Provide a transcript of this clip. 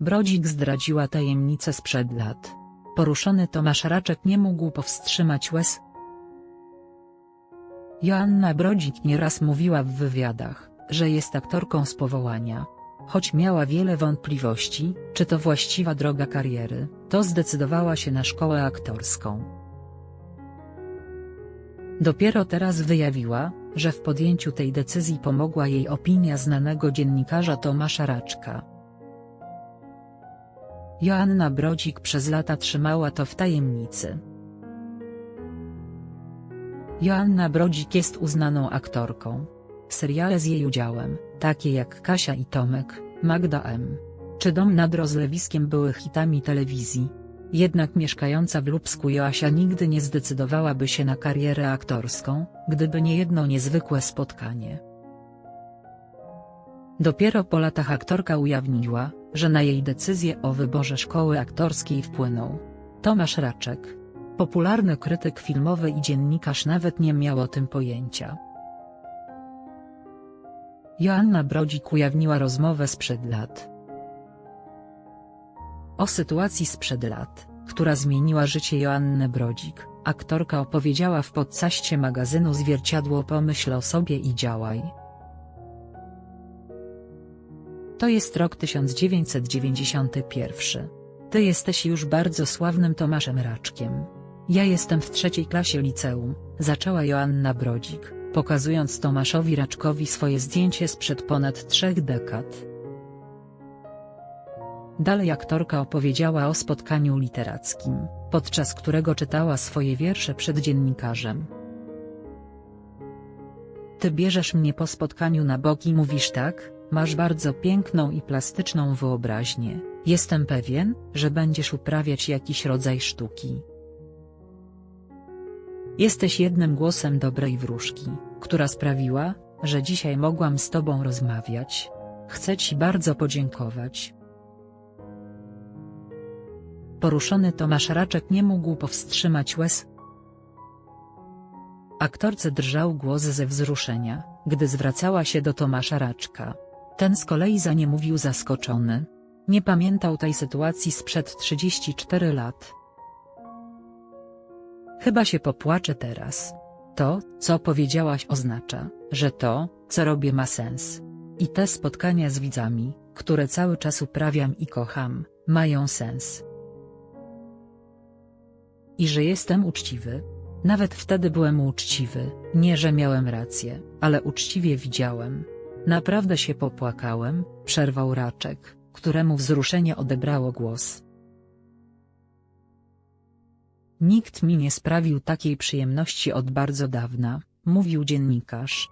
Brodzik zdradziła tajemnicę sprzed lat. Poruszony Tomasz Raczek nie mógł powstrzymać łez. Joanna Brodzik nieraz mówiła w wywiadach, że jest aktorką z powołania. Choć miała wiele wątpliwości, czy to właściwa droga kariery, to zdecydowała się na szkołę aktorską. Dopiero teraz wyjawiła, że w podjęciu tej decyzji pomogła jej opinia znanego dziennikarza Tomasza Raczka. Joanna Brodzik przez lata trzymała to w tajemnicy. Joanna Brodzik jest uznaną aktorką. Seriale z jej udziałem, takie jak Kasia i Tomek, Magda M. czy Dom nad rozlewiskiem były hitami telewizji. Jednak mieszkająca w Lubsku Joasia nigdy nie zdecydowałaby się na karierę aktorską, gdyby nie jedno niezwykłe spotkanie. Dopiero po latach aktorka ujawniła, że na jej decyzję o wyborze szkoły aktorskiej wpłynął Tomasz Raczek. Popularny krytyk filmowy i dziennikarz nawet nie miał o tym pojęcia. Joanna Brodzik ujawniła rozmowę sprzed lat. O sytuacji sprzed lat, która zmieniła życie Joanny Brodzik, aktorka opowiedziała w podcaście magazynu Zwierciadło Pomyśl o sobie i działaj. To jest rok 1991. Ty jesteś już bardzo sławnym Tomaszem Raczkiem. Ja jestem w trzeciej klasie liceum, zaczęła Joanna Brodzik, pokazując Tomaszowi Raczkowi swoje zdjęcie sprzed ponad trzech dekad. Dalej aktorka opowiedziała o spotkaniu literackim, podczas którego czytała swoje wiersze przed dziennikarzem. Ty bierzesz mnie po spotkaniu na bok i mówisz tak, masz bardzo piękną i plastyczną wyobraźnię, jestem pewien, że będziesz uprawiać jakiś rodzaj sztuki. Jesteś jednym głosem dobrej wróżki, która sprawiła, że dzisiaj mogłam z tobą rozmawiać. Chcę ci bardzo podziękować. Poruszony Tomasz Raczek nie mógł powstrzymać łez. Aktorce drżał głos ze wzruszenia, gdy zwracała się do Tomasza Raczka. Ten z kolei za nie mówił zaskoczony. Nie pamiętał tej sytuacji sprzed 34 lat. Chyba się popłaczę teraz. To, co powiedziałaś oznacza, że to, co robię ma sens. I te spotkania z widzami, które cały czas uprawiam i kocham, mają sens. I że jestem uczciwy. Nawet wtedy byłem uczciwy, nie że miałem rację, ale uczciwie widziałem. Naprawdę się popłakałem, przerwał Raczek, któremu wzruszenie odebrało głos. Nikt mi nie sprawił takiej przyjemności od bardzo dawna, mówił dziennikarz.